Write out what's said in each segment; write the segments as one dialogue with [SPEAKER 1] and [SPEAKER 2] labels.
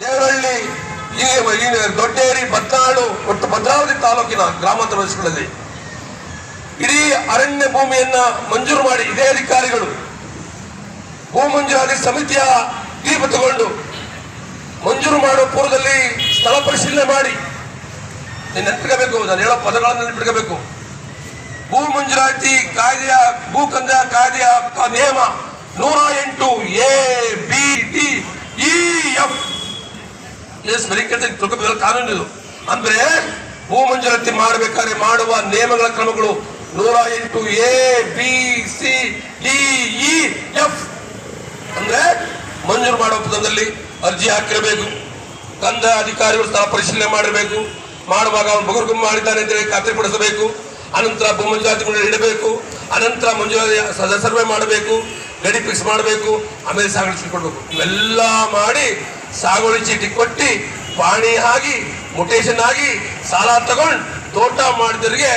[SPEAKER 1] ದೇವರಹಳ್ಳಿ ಈ ದೊಡ್ಡೇರಿ ಬತ್ನಾಡು ಮತ್ತು ಭದ್ರಾವತಿ ತಾಲೂಕಿನ ಗ್ರಾಮಾಂತರ ಪ್ರದೇಶಗಳಲ್ಲಿ ಇಡೀ ಅರಣ್ಯ ಭೂಮಿಯನ್ನ ಮಂಜೂರು ಮಾಡಿ ಇದೇ ಅಧಿಕಾರಿಗಳು ಭೂ ಮಂಜೂರಾತಿ ಸಮಿತಿಯ ದೀಪ ತಗೊಂಡು ಮಂಜೂರು ಮಾಡುವ ಪೂರ್ವದಲ್ಲಿ ಸ್ಥಳ ಪರಿಶೀಲನೆ ಮಾಡಿ. ನೀನ್ ನೆನ್ಪಿಡಬೇಕು ನಾನು ಹೇಳೋ ಪದಗಳನ್ನು ನೆನ್ಪಿಡ್ಕೋಬೇಕು ಭೂ ಮಂಜೂರಾತಿ ಕಾಯ್ದೆಯ ಭೂ ಕಂದಾಯ ಕಾಯ್ದೆಯ ನಿಯಮ ನೂರ ಎಂಟು A, B, D, E, F. Yes very ತಿಳ್ಕೊಬೇಕು ಕಾನೂನು ಇದು. ಅಂದ್ರೆ ಭೂ ಮಂಜೂರಾತಿ ಮಾಡಬೇಕಾದ್ರೆ ಮಾಡುವ ನಿಯಮಗಳ ಕ್ರಮಗಳು ನೂರ ಎಂಟು A, B, C, D, E, F. ಅಂದ್ರೆ ಮಂಜೂರು ಮಾಡುವ ಪದದಲ್ಲಿ ಅರ್ಜಿ ಹಾಕಿರಬೇಕು. ಕಂದ ಅಧಿಕಾರಿಗಳು ಸ್ಥಳ ಪರಿಶೀಲನೆ ಮಾಡಿರಬೇಕು. ಮಾಡುವಾಗ ಅವನು ಬಗರ್ಗುಮ್ಮ ಮಾಡಿದ್ದಾನೆ ಅಂತ ಹೇಳಿ ಖಾತ್ರಿಪಡಿಸಬೇಕು ಅನಂತರ ಭೂ ಮಂಜೂರಾತಿ ಇಡಬೇಕು ಅನಂತರ ಮಂಜೂರಾತಿ ಸರ್ವೆ ಮಾಡಬೇಕು. ಗಡಿ ಫಿಕ್ಸ್ ಮಾಡಬೇಕು, ಆಮೇಲೆ ಸಾಗುವಳಿ ಚೀಟಿ ಕೊಡಬೇಕು ಇವೆಲ್ಲ ಮಾಡಿ ಸಾಗುವಳಿ ಚೀಟಿ ಕೊಟ್ಟು, ಪಾಣಿ ಆಗಿ ಮೊಟೇಶನ್ ಆಗಿ ಸಾಲ ತಗೊಂಡು ತೋಟ ಮಾಡಿದವರಿಗೆ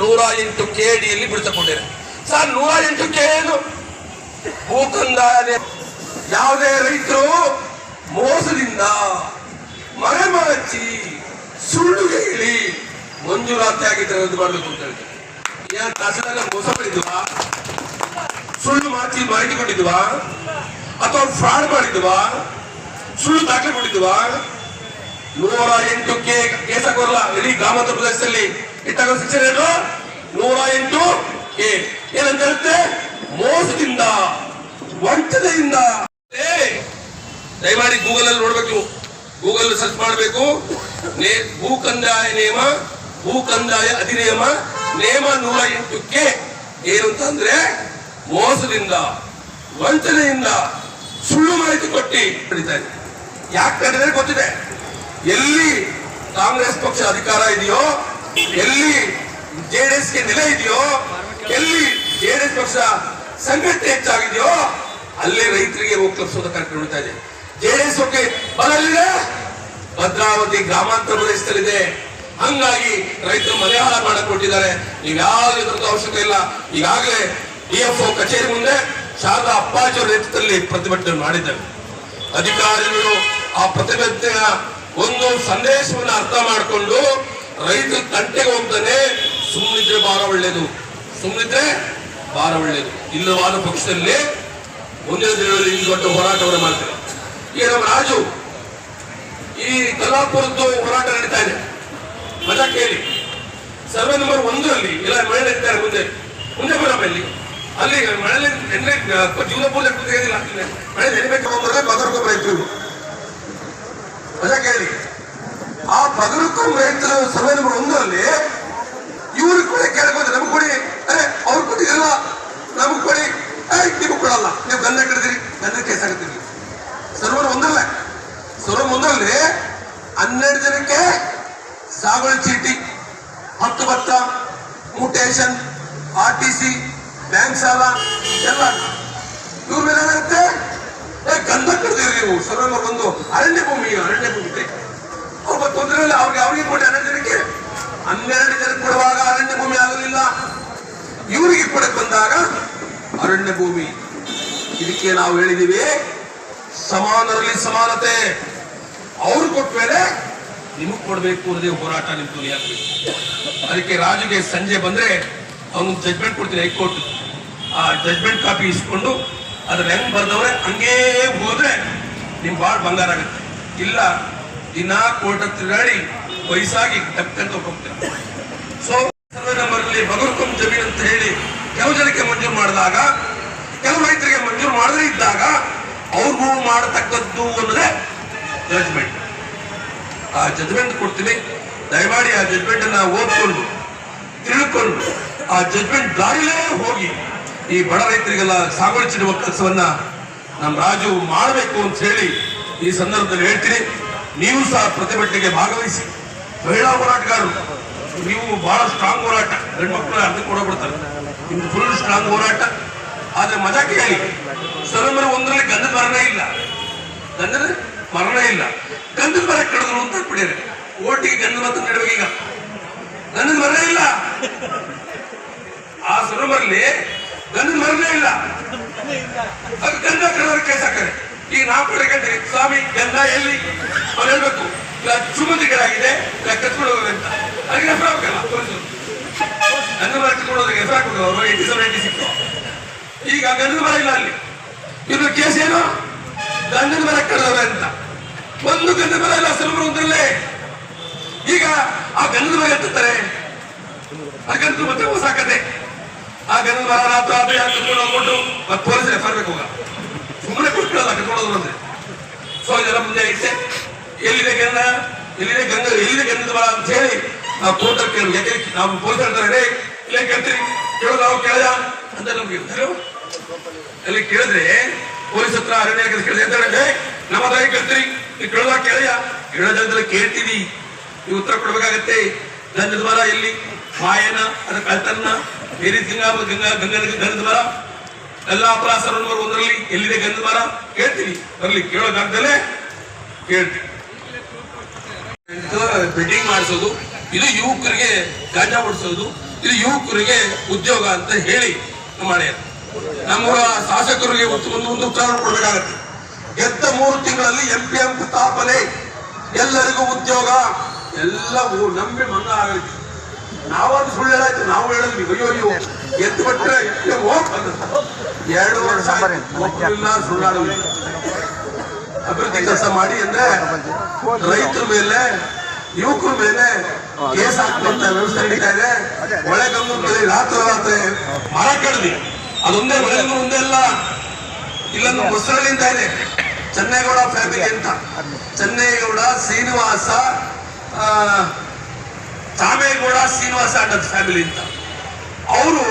[SPEAKER 1] ನೂರ ಎಂಟು ಕೆ ಡಿಯಲ್ಲಿ ಬಿಡಿಸಿಕೊಂಡಿದೆ ಸರ್ ನೂರ ಎಂಟು ಕೆ ಏನು ಭೂಕಂದಾಯ ಯಾವುದೇ ರೈತರು ಮೋಸದಿಂದ ಮರೆಮರಚಿ ಸುಳ್ಳು ಹೇಳಿ ಮಂಜೂರಾತಿ ಆಗಿದ್ದಾರೆ ಮಾಡಬೇಕು ಅಂತ ಹೇಳ್ತಾರೆ. ಮೋಸ ಮಾಡಿದ್ವಾ? ಸುಳ್ಳು ಮಾತಿ ಮಾಹಿತಿ ಕೊಟ್ಟಿದ್ವಾ ಅಥವಾ ಫ್ರಾಡ್ ಮಾಡಿದ್ವಾ? ಸುಳ್ಳು ದಾಖಲೆ ಕೊಟ್ಟಿದ್ವ ನೂರ ಎಂಟು ಕೆ, ಕೇಸ ಇಡೀ ಗ್ರಾಮಾಂತರ ಪ್ರದೇಶದಲ್ಲಿ ಇಟ್ಟಾಗ ಶಿಕ್ಷಣ ಏನು ನೂರ ಎಂಟು ಕೆ. ಏನಂತ ಹೇಳುತ್ತೆ ಮೋಸದಿಂದ, ವಂಚನೆಯಿಂದ. ದಯಮಾಡಿ ಗೂಗಲ್ ಅಲ್ಲಿ ನೋಡ್ಬೇಕು ಗೂಗಲ್ ಸರ್ಚ್ ಮಾಡಬೇಕು. ಭೂ ಕಂದಾಯ ನಿಯಮ ಭೂ ಕಂದಾಯ ಅಧಿನಿಯಮ, ನೇಮ ನೂರ ಎಂಟು ಕೆ. ಏನು ಅಂತಂದ್ರೆ ಮೋಸದಿಂದ, ವಂಚನೆಯಿಂದ ಸುಳ್ಳು ಮಾಹಿತಿ ಕೊಟ್ಟಿ ನಡೀತಾ ಇದೆ ಯಾಕೆ ನಡೆದ್ರೆ ಗೊತ್ತಿದೆ? ಎಲ್ಲಿ ಕಾಂಗ್ರೆಸ್ ಪಕ್ಷ ಅಧಿಕಾರ ಇದೆಯೋ, ಎಲ್ಲಿ ಜೆಡಿಎಸ್ಗೆ ನೆಲೆ ಇದೆಯೋ, ಎಲ್ಲಿ ಜೆಡಿಎಸ್ ಪಕ್ಷ ಸಂಘಟನೆ ಹೆಚ್ಚಾಗಿದೆಯೋ, ಅಲ್ಲಿ ರೈತರಿಗೆ ಒಕ್ಕಲಿಸೋದ ಕಾರ್ಯಕ್ರಮ ನಡೀತಾ ಇದೆ. ಜೆಡಿಎಸ್ ಓಕೆ ಬರಲಿದೆ? ಭದ್ರಾವತಿ ಗ್ರಾಮಾಂತರ ಪ್ರದೇಶದಲ್ಲಿದೆ. ಹಂಗಾಗಿ ರೈತರು ಮನೆ ಮಾಡಿಕೊಟ್ಟಿದ್ದಾರೆ. ಮಾಡಕ್ ಕೊಟ್ಟಿದ್ದಾರೆ ಈಗ ಅವಶ್ಯಕತೆ ಇಲ್ಲ. ಈಗಾಗಲೇ ಡಿಎಫ್ಒ ಕಚೇರಿ ಮುಂದೆ ಶಾರದಾ ಅಪ್ಪಾಜಿ ನೇತೃತ್ವದಲ್ಲಿ ಪ್ರತಿಭಟನೆ ಮಾಡಿದ್ದೇವೆ. ಅಧಿಕಾರಿಗಳು ಆ ಪ್ರತಿಭಟನೆಯ ಒಂದು ಸಂದೇಶವನ್ನು ಅರ್ಥ ಮಾಡಿಕೊಂಡು ರೈತರು ತಂಟೆಗೆ ಹೋಗ್ತಾನೆ ಸುಮ್ಮನಿದ್ರೆ ಭಾರ ಒಳ್ಳೇದು ಸುಮ್ಮನಿದ್ರೆ ಭಾರ ಒಳ್ಳೇದು. ಇಲ್ಲವಾದ ಪಕ್ಷದಲ್ಲಿ ಮುಂದಿನ ದಿನಗಳಲ್ಲಿ ಇಲ್ಲಿ ದೊಡ್ಡ ಹೋರಾಟವನ್ನು ಮಾಡ್ತಾರೆ ಈಗ ನಮ್ಮ ರಾಜು ಈ ಕಲ್ಲಾಪುರದ್ದು ಹೋರಾಟ ನಡೀತಾ ಇದೆ. ಮಜಾ ಕೇಳಿ. ಸರ್ವೆ ನಂಬರ್ ಒಂದರಲ್ಲಿ ಇಲ್ಲ ಮಳೆ ನಡೀತಾರೆ ಮುಂದೆ ಮುಂದೆ ಬರಬೇಕು ಅಲ್ಲಿ ಮಳೆ ನೆನ್ನೆ ಜೀವನ ಪೂಜೆ ತೆಗೆದಿಲ್ಲ ಮಳೆ ಎಣ್ಣೆ ಹೋಗ್ತಾರೆ ಬಗರ್ಗೊಬ್ಬ ರೈತರು ಮಜಾ ಕೇಳಿ. ಆ ಬಗರುಕೊಬ್ಬ ರೈತರ ಸಭೆ ನಂಬರ್ ಒಂದರಲ್ಲಿ ಇವ್ರಿಗೆ ಕೂಡ ಕೇಳಬಹುದು ನಮ್ಗೆ ಕೊಡಿ. ಅವ್ರ ಕೂಡ ಕೊಟ್ಟಿರಲ್ಲ ನಮ್ಗೆ ಕೊಡಿ ಏಯ್ ನಿಮ್ಗೆ ಕೊಡಲ್ಲ ನೀವು ಗಂಧ ಹಿಡಿದಿರಿ ಗಂಧ ಕೇಸ್ ಆಗ್ತೀರಿ ಸರ್ವರ್ ಒಂದಲ್ಲ ಸರ್ವರ್ ಒಂದರಲ್ಲಿ ಹನ್ನೆರಡು ಜನಕ್ಕೆ ಸಾಗುವಳಿ ಚೀಟಿ ಹತ್ತು ಭತ್ತ mutation R T C bank ಸಾಲ ಎಲ್ಲ ಇವ್ರ ಮೇಲೆ ಏನಾಗುತ್ತೆ ಏ ಗಂಧ ಕಡ್ದಿರಿ ನೀವು ಬಂದು ಅರಣ್ಯ ಭೂಮಿ ಅರಣ್ಯ ಭೂಮಿ. ಅವ್ರ ತೊಂದರೆ ಇಲ್ಲ, ಅವ್ರಿಗೆ ಅವ್ರಿಗೆ ಕೊಟ್ಟೆ ಹನ್ನೆರಡು ಜನಕ್ಕೆ. ಹನ್ನೆರಡು ಜನಕ್ಕೆ ಕೊಡುವಾಗ ಅರಣ್ಯ ಭೂಮಿ ಆಗಲಿಲ್ಲ ಇವರಿಗೆ ಕೊಡಕ್ ಬಂದಾಗ ಅರಣ್ಯ ಭೂಮಿ. ಇದಕ್ಕೆ ನಾವು ಹೇಳಿದೀವಿ, ಸಮಾನರಲ್ಲಿ ಸಮಾನತೆ. ಅವ್ರು ಕೊಟ್ಟ ಮೇಲೆ ನಿಮಗ್ ಕೊಡ್ಬೇಕು ಅನ್ನೋದೇ ಹೋರಾಟ ನಿಮ್ ಧ್ವನಿಯಾಗ್ಬೇಕು ಅದಕ್ಕೆ ರಾಜುಗೆ ಸಂಜೆ ಬಂದ್ರೆ ಅವನು ಜಜ್ಮೆಂಟ್ ಕೊಡ್ತೀನಿ ಹೈಕೋರ್ಟ್. ಆ ಜಜ್ಮೆಂಟ್ ಕಾಪಿ ಇಸ್ಕೊಂಡು ಅದ್ರ ಹೆಂಗ್ ಬರ್ದವ್ರೆ, ಹಂಗೇ ಹೋದ್ರೆ ನಿಮ್ ಬಾಳ್ ಬಂಗಾರ ಆಗುತ್ತೆ. ಇಲ್ಲ, ದಿನ ಕೋರ್ಟ್ ತಿರುಗಾಡಿ ವಯಸ್ಸಾಗಿ ತಕ್ಕಂತ ಹೋಗ್ತಾರೆ ಸೊ ಸರ್ವೆ ನಂಬರ್ ಅಲ್ಲಿ ಬಗರ್ಕೊಂಡ್ ಜಮೀನ್ ಅಂತ ಹೇಳಿ ಕೆಲವು ಜನಕ್ಕೆ ಮಂಜೂರು ಮಾಡಿದಾಗ, ಕೆಲವು ರೈತರಿಗೆ ಮಂಜೂರು ಮಾಡದೇ ಇದ್ದಾಗ ಅವ್ರಿಗೂ ಮಾಡತಕ್ಕದ್ದು ಅನ್ನೋದೇ ಜಜ್ಮೆಂಟ್ ಆ ಜಜ್ಮೆಂಟ್ ಕೊಡ್ತೀನಿ. ದಯಮಾಡಿ ಆ ಜಜ್ಮೆಂಟ್ ಅನ್ನ ಓದ್ಕೊಂಡು, ತಿಳ್ಕೊಂಡು, ಆ ಜಜ್ಮೆಂಟ್ ದಾರಿಲೇ ಹೋಗಿ ಈ ಬಡ ರೈತರಿಗೆಲ್ಲ ಸಾಗರಿಸಿರುವ ಕೆಲಸವನ್ನ ನಮ್ಮ ರಾಜು ಮಾಡಬೇಕು ಅಂತ ಹೇಳಿ ಈ ಸಂದರ್ಭದಲ್ಲಿ ಹೇಳ್ತೀನಿ. ನೀವು ಸಹ ಪ್ರತಿಭಟನೆಗೆ ಭಾಗವಹಿಸಿ. ಮಹಿಳಾ ಹೋರಾಟಗಾರರು, ನೀವು ಬಹಳ ಸ್ಟ್ರಾಂಗ್ ಹೋರಾಟ. ಗಂಡು ಮಕ್ಕಳು ಅರ್ಧ ಕೊಡಬಿಡ್ತಾರೆ ನಿಮ್ದು ಫುಲ್ ಸ್ಟ್ರಾಂಗ್ ಹೋರಾಟ. ಆದ್ರೆ ಮಜಾ ಕೇಳಿ. ಸರಂಬರ ಒಂದರಲ್ಲಿ ಗಂಧದ ಮರಣ ಇಲ್ಲ. ಗಂಧದ ಮರಣ ಇಲ್ಲ. ಗಂಧದ ಮರ ಕಡಿದ್ರು ಅಂತ ಬಿಡಿರಿ ಓಟಿಗೆ ಗಂಧದ ಮತ ನಡುವೆ ಈಗ ಗಂಧದ ಮರಣ ಇಲ್ಲ. ಆ ಸರೋವರಲ್ಲಿ ಗಂಧದ ಮರನೇ ಇಲ್ಲ. ಅದು ಗಂಧ ಕೇಸ್ ಹಾಕ್ತಾರೆ ಈಗ ನಾವು ಕಡೆ ಸ್ವಾಮಿ ಗಂಧ ಎಲ್ಲಿ? ಅವ್ರು ಹೇಳ್ಬೇಕು ಇಲ್ಲ ಇಲ್ಲ ಅಂತ. ಅದಕ್ಕೆ ಹೆಸರು ಹಾಕಲ್ಲ ಗಂಧ ಮರ ಕತ್ಕೊಂಡು ಹೋದ್ರೆ ಹೆಸರು ಅವರು. ಈಗ ಗಂಧದ ಮರ ಇಲ್ಲ ಅಲ್ಲಿ. ಇವ್ರ ಕೇಸ್ ಏನು? ಗಂಧದ ಮರ ಕಳೆದವ್ರೆ ಅಂತ. ಒಂದು ಗಂಧದ ಮರ ಇಲ್ಲ, ಸಲುಬರು ಒಂದರಲ್ಲೇ. ಈಗ ಆ ಗಂಧದ ಮರ ಎತ್ತಾರೆ ಗಂಧದ ಮತ್ತೆ ಹೊಸ ಕತೆ ಆ ಮರ ರಾತ್ರಿ ರಾತ್ರಿ ಯಾಕೆ ಕರ್ಕೊಂಡು ಹೋಗ್ಬಿಟ್ಟು? ಮತ್ತೆ ಪೊಲೀಸ್ ಎಫ್ ಬೇಕು ಹೋಗ ಸುಮ್ಮನೆ ಕೊಟ್ಕೊಳ್ಳಲ್ಲ ಕರ್ಕೊಂಡು ಅಂದ್ರೆ ಸೊ ಇದೆಲ್ಲ ಮುಂದೆ ಇಟ್ಟೆ. ಎಲ್ಲಿದೆ ಗಂಧ? ಎಲ್ಲಿದೆ ಗಂಧ? ಎಲ್ಲಿದೆ ಗಂಧದ ಮರ ಅಂತ ಹೇಳಿ ನಾವು ಕೋರ್ಟ್ ಕೇಳಿ ಯಾಕೆ? ನಾವು ಪೊಲೀಸ್ ಹೇಳ್ತಾರೆ "ರೇ, ಇಲ್ಲೇ ಕೇಳ್ತೀರಿ. ಕೇಳೋದು ನಾವು ಕೇಳದ? ಅಂತ ನಮ್ಗೆ ಅಲ್ಲಿ ಕೇಳಿದ್ರೆ ಪೊಲೀಸ್ ಹತ್ರ ಅರಣ್ಯ ಕೇಳಿದೆ. ಅಂತ ಹೇಳಿದ್ರೆ ನಮ್ಮ ಹತ್ರ ಕೇಳ್ತೀರಿ? ನೀವು ಕೇಳೋದ ಕೇಳಿಯ ಕೇಳೋದಂದ್ರೆ ಕೇಳ್ತೀವಿ. ನೀವು ಉತ್ತರ ಕೊಡ್ಬೇಕಾಗತ್ತೆ. ಗಂಧದ ಮರ ಎಲ್ಲಿ? ಮಾಯನ ಅದ ಕಳ್ತನ ಬೇರೆ ಗಂಗಾ ಗಂಗಾ ಗಂಗಾ ಗಂಧದ ಮರ ಎಲ್ಲ ಅಪರಾಧ ಸರೋವರ ಒಂದರಲ್ಲಿ ಎಲ್ಲಿದೆ ಗಂಧದ ಮರ? ಕೇಳ್ತೀನಿ. ಬರಲಿ, ಕೇಳೋದಾಗ್ದಲೇ ಕೇಳ್ತೀವಿ ಬಿಲ್ಡಿಂಗ್ ಮಾಡಿಸೋದು, ಇದು ಯುವಕರಿಗೆ ಗಾಂಜಾ ಓಡಿಸೋದು ಇದು ಯುವಕರಿಗೆ ಉದ್ಯೋಗ ಅಂತ ಹೇಳಿ ಮಾಡ್ಯಾರ ನಮ್ಮ ಶಾಸಕರಿಗೆ ಒಂದು ಒಂದು ಒಂದು ಉತ್ತರ ಕೊಡಬೇಕಾಗತ್ತೆ. ಗೆದ್ದ ಮೂರು ತಿಂಗಳಲ್ಲಿ ಎಂ ಪಿ ಎಂ ಸ್ಥಾಪನೆ. ಎಲ್ಲರಿಗೂ ಉದ್ಯೋಗ. ಎಲ್ಲ ಊರು ನಂಬಿ ಮಂಗ ಆಗಲಿಕ್ಕೆ. ನಾವೊಂದು ಸುಳ್ಳು ಹೇಳಾಯ್ತು. ನಾವು ಹೇಳಿದ್ವಿ ಅಯ್ಯೋ ಅಯ್ಯೋ ಎದ್ದು ಬಿಟ್ರೆ. ಎರಡು ವರ್ಷ ಸುಳ್ಳಾಡ ಅಭಿವೃದ್ಧಿ ಕೆಲಸ ಮಾಡಿ ಅಂದ್ರೆ ರೈತರ ಮೇಲೆ ಯುವಕರ ಮೇಲೆ ಕೇಸ್ ಹಾಕುವಂತ ವ್ಯವಸ್ಥೆ ನಡೀತಾ ಇದೆ. ಒಳಗಂಗೂರಲ್ಲಿ ರಾತ್ರಿ ರಾತ್ರಿ ಮರ ಕಡ್ದಿ ಅದೊಂದೇ ಒಳಗಂಗೂರು ಒಂದೇ ಅಲ್ಲ. ಇಲ್ಲೊಂದು ಮೊಸರಳ್ಳಿ ಅಂತ ಇದೆ. ಚೆನ್ನೇಗೌಡ ಫ್ಯಾಮಿಲಿ ಅಂತ. ಚೆನ್ನೇಗೌಡ ಶ್ರೀನಿವಾಸ ಆ, ಚಾಮೇಗೌಡ ಶ್ರೀನಿವಾಸ ಅಂಡ್ ಫ್ಯಾಮಿಲಿ ಅಂತ. ಅವರು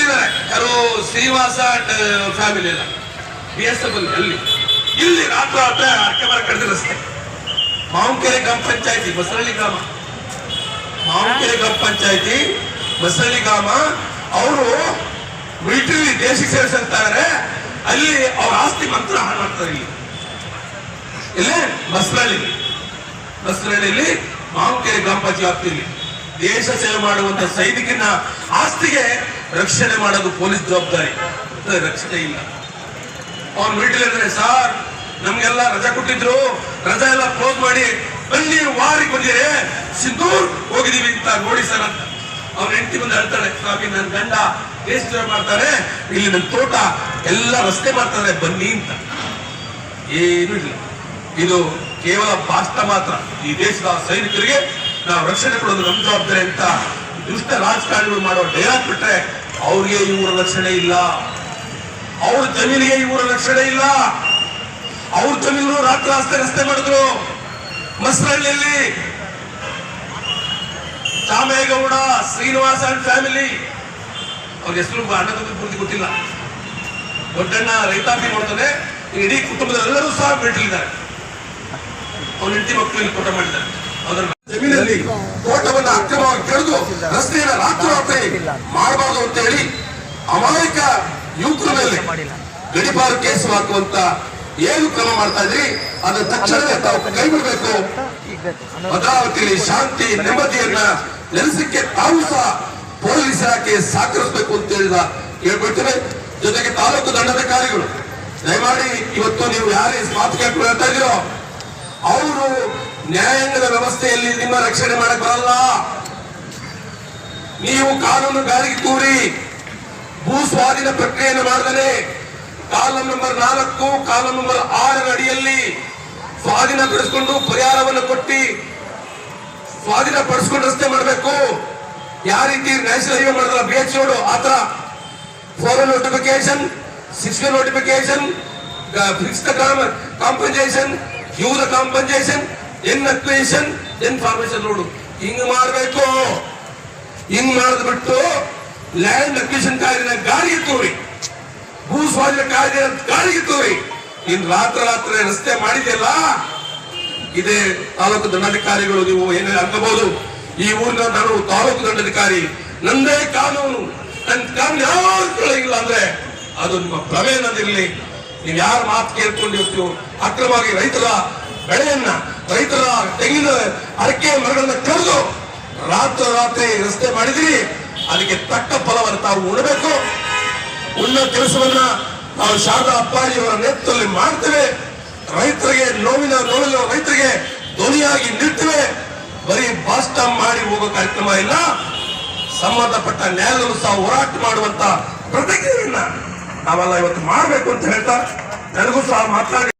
[SPEAKER 1] ಇದ್ದಾರೆ ಯಾರು ಶ್ರೀನಿವಾಸ ಅಂಡ್ ಫ್ಯಾಮಿಲಿ ಎಲ್ಲ ಬಿ ಎಸ್ ಎಫ್ ಅಲ್ಲಿ. ಇಲ್ಲಿ ರಾತ್ರಿ ರಾತ್ರಿ ಅರ್ಕೆಮರ ಮರ ಕಡಿದ ರಸ್ತೆ ಮಾವಂಕೆರೆ ಗ್ರಾಮ ಪಂಚಾಯತಿ ಬಸರಳ್ಳಿ ಗ್ರಾಮ. ಮಾವಂಕೆರೆ ಗ್ರಾಮ ಪಂಚಾಯತಿ ಬಸರಳ್ಳಿ ಗ್ರಾಮ. ಅವರು ಮಿಲಿಟರಿ ದೇಶಕ್ಕೆ ಸೇರಿಸಂತಾರೆ ಅಲ್ಲಿ ಅವ್ರ ಆಸ್ತಿ ಮಂತ್ರ ಹಾಳು ಮಾಡ್ತಾರೆ ಇಲ್ಲಿ. ಇಲ್ಲೇ ಬಸರಳ್ಳಿ ಬಸರಳ್ಳಿಯಲ್ಲಿ ಮಾವಂಕೆರೆ ಗ್ರಾಮ ಪಂಚಾಯತ್ ದೇಶ ಸೇವೆ ಮಾಡುವಂತ ಸೈನಿಕನ ಆಸ್ತಿಗೆ ರಕ್ಷಣೆ ಮಾಡೋದು ಪೊಲೀಸ್ ಜವಾಬ್ದಾರಿ. ರಕ್ಷಣೆ ಇಲ್ಲ. ಅವ್ನು ಮಿಲಿಟರಿ ಅಂದ್ರೆ, ಸರ್, ನಮ್ಗೆಲ್ಲ ರಜಾ ಕೊಟ್ಟಿದ್ರು. ರಜಾ ಎಲ್ಲ ಕ್ಲೋಸ್ ಮಾಡಿ ಬನ್ನಿ ವಾರಿ ಬಂದಿದೆ ಸಿಂಧೂರ್ ಹೋಗಿದೀವಿ ಅಂತ ನೋಡಿ ಸರ್ ಅಂತ. ಅವ್ರ ಹೆಂಡತಿ ಬಂದು ಹೇಳ್ತಾಳೆ, ಸ್ವಾಮಿ ನನ್ನ ಗಂಡ ದೇಶ ಸೇವೆ ಮಾಡ್ತಾರೆ ಇಲ್ಲಿ ನನ್ನ ತೋಟ ಎಲ್ಲ ರಸ್ತೆ ಮಾಡ್ತಾರೆ ಬನ್ನಿ ಅಂತ. ಏನು ಇಲ್ಲ. ಇದು ಕೇವಲ ಭಾಷಣ ಮಾತ್ರ, ಈ ದೇಶದ ಸೈನಿಕರಿಗೆ ನಾವು ರಕ್ಷಣೆ ಕೊಡೋದು ನಮ್ಮ ಜವಾಬ್ದಾರಿ ಅಂತ ದುಷ್ಟ ರಾಜಕಾರಣಿಗಳು ಮಾಡೋ ಡೈಲಾಗ್ ಬಿಟ್ರೆ ಅವ್ರಿಗೆ ಇವರ ರಕ್ಷಣೆ ಇಲ್ಲ. ಅವ್ರ ಜಮೀನಿಗೆ ಇವರ ರಕ್ಷಣೆ ಇಲ್ಲ. ಅವ್ರ ಜಮೀನು ರಾತ್ರಿ ರಸ್ತೆ ರಸ್ತೆ ಮಾಡಿದ್ರು. ಮಸರಳ್ಳಿಯಲ್ಲಿ ಚಾಮೇಗೌಡ, ಶ್ರೀನಿವಾಸ ಅಂಡ್ ಫ್ಯಾಮಿಲಿ ಅವ್ರ ಹೆಸರು ಅಣ್ಣ ಪೂರ್ತಿ ಗೊತ್ತಿಲ್ಲ. ದೊಡ್ಡಣ್ಣ ರೈತಾಪಿ ಮಾಡ್ತಾನೆ. ಇಡೀ ಕುಟುಂಬದಲ್ಲರೂ ಸಹ ಬಿಟ್ಟಿದ್ದಾರೆ ಅವ್ರ ಹೆಂಡತಿ ಮಕ್ಕಳು ಇಲ್ಲಿ ತೋಟ ಮಾಡಿದ್ದಾರೆ. ಅದರ ಜಮೀನಲ್ಲಿ ತೋಟವನ್ನ ಅಕ್ರಮವಾಗಿ ಕಳೆದು ರಸ್ತೆಯನ್ನ ರಾತ್ರಿ ಮಾಡಬಾರದು ಅಂತ ಹೇಳಿ ಅಮಾಯಕ ಯುವಕರ ಮೇಲೆ ಗಡಿಪಾರು ಕೇಸು ಹಾಕುವಂತ ಏನು ಕ್ರಮ ಮಾಡ್ತಾ ಇದ್ರಿ? ಅದನ್ನ ತಕ್ಷಣವೇ ತಾವು ಕೈ ಬಿಡಬೇಕು. ಭದ್ರಾವತಿಯಲ್ಲಿ ಶಾಂತಿ, ನೆಮ್ಮದಿಯನ್ನ ನೆಲೆಸಕ್ಕೆ ತಾವು ಸಹ ಪೊಲೀಸ್ ಇಲಾಖೆ ಸಹಕರಿಸಬೇಕು ಅಂತ ಹೇಳಿದ ಹೇಳ್ಬಿಡ್ತೇನೆ ಜೊತೆಗೆ ತಾಲೂಕು ದಂಡಾಧಿಕಾರಿಗಳು, ದಯಮಾಡಿ ಇವತ್ತು ನೀವು ಯಾರೇ ಮಾತು ಕೇಳ್ಕೊಂಡು ಹೇಳ್ತಾ ಇದೀರೋ ಅವರು ನ್ಯಾಯಾಂಗದ ವ್ಯವಸ್ಥೆಯಲ್ಲಿ ನಿಮ್ಮ ರಕ್ಷಣೆ ಮಾಡಕ್ ಬರಲ್ಲ. ನೀವು ಕಾನೂನು ಗಾಳಿಗೆ ತೂರಿ, ಭೂ ಸ್ವಾಧೀನ ಪ್ರಕ್ರಿಯೆಯನ್ನು ಮಾಡಿದರೆ ಕಾಲಂ ನಂಬರ್ ನಾಲ್ಕು, ಕಾಲಂ ನಂಬರ್ ಆರರ ಅಡಿಯಲ್ಲಿ ಸ್ವಾಧೀನ ಪಡಿಸಿಕೊಂಡು ಪರಿಹಾರವನ್ನು ಕೊಟ್ಟಿ ಸ್ವಾಧೀನ ಪಡಿಸ್ಕೊಂಡು ರಸ್ತೆ ಮಾಡಬೇಕು. ಯಾವ ರೀತಿ ನ್ಯಾಷನಲ್ ಹೈವೇ ಮಾಡಿದ್ರ ಬಿ ಎಚ್ ಆತರ four notification six notification fix compensation the compensation and acquisition and formation road ಹಿಂಗ್ ಮಾಡಬೇಕು. ಹಿಂಗ್ ಮಾಡಿದ್ಬಿಟ್ಟು ಲ್ಯಾಂಡ್ ಅಕ್ವಿಷನ್ ಕಾಯ್ದೆನ ಗಾಳಿಗೆ ತೋರಿ. ಭೂ ಸ್ವಾಧೀನ ಕಾಯ್ದೆ ಗಾಳಿಗೆ ತೋರಿ. ಇನ್ ರಾತ್ರಿ ರಾತ್ರಿ ರಸ್ತೆ ಮಾಡಿದೆಯಲ್ಲ ಇದೇ ತಾಲೂಕು ದಂಡಾಧಿಕಾರಿಗಳು ನೀವು ಏನೇ ಅನ್ಕೋಬಹುದು, ಈ ಊರಿನ ನಾನು ತಾಲೂಕು ದಂಡಾಧಿಕಾರಿ, ನಂದೇ ಕಾನೂನು. ನನ್ನ ಕಾನೂನು ಯಾವ ಕೇಳಂಗಿಲ್ಲ ಅಂದ್ರೆ ಅದು ನಿಮ್ಮ ಅನ್ನೋದಿರ್ಲಿ. ನೀವು ಯಾರ ಮಾತು ಕೇಳ್ಕೊಂಡು ಇವತ್ತು ಅಕ್ರಮವಾಗಿ ರೈತರ ಬೆಳೆಯನ್ನ, ರೈತರ ತೆಂಗಿನ ಅಡಕೆ ಮರಗಳನ್ನ ಕಡಿದು ರಾತ್ರಿ ರಾತ್ರಿ ರಸ್ತೆ ಮಾಡಿದ್ರಿ, ಅದಕ್ಕೆ ತಕ್ಕ ಫಲವನ್ನು ತಾವು ಉಣಬೇಕು. ಉಣ್ಣ ಕೆಲಸವನ್ನ ನಾವು ಶಾರದಾ ಅಪ್ಪಾಜಿಯವರ ನೇತೃತ್ವದಲ್ಲಿ ಮಾಡ್ತೇವೆ. ರೈತರಿಗೆ ನೋವಿನ ನೋವಿನ ರೈತರಿಗೆ ಧ್ವನಿಯಾಗಿ ನಿಲ್ತೇವೆ. ಬರೀ ಭಾಷಣ ಮಾಡಿ ಹೋಗೋ ಕಾರ್ಯಕ್ರಮ ಇಲ್ಲ, ಸಂಬಂಧಪಟ್ಟ ನ್ಯಾಯಾಲಯದಲ್ಲೂ ಸಹ ಹೋರಾಟ ಮಾಡುವಂತ ಪ್ರತಿಕ್ರಿಯೆಯನ್ನ ನಾವೆಲ್ಲ ಇವತ್ತು ಮಾಡಬೇಕು ಅಂತ ಹೇಳ್ತಾ ನನಗೂ ಸಹ ಮಾತನಾಡಿ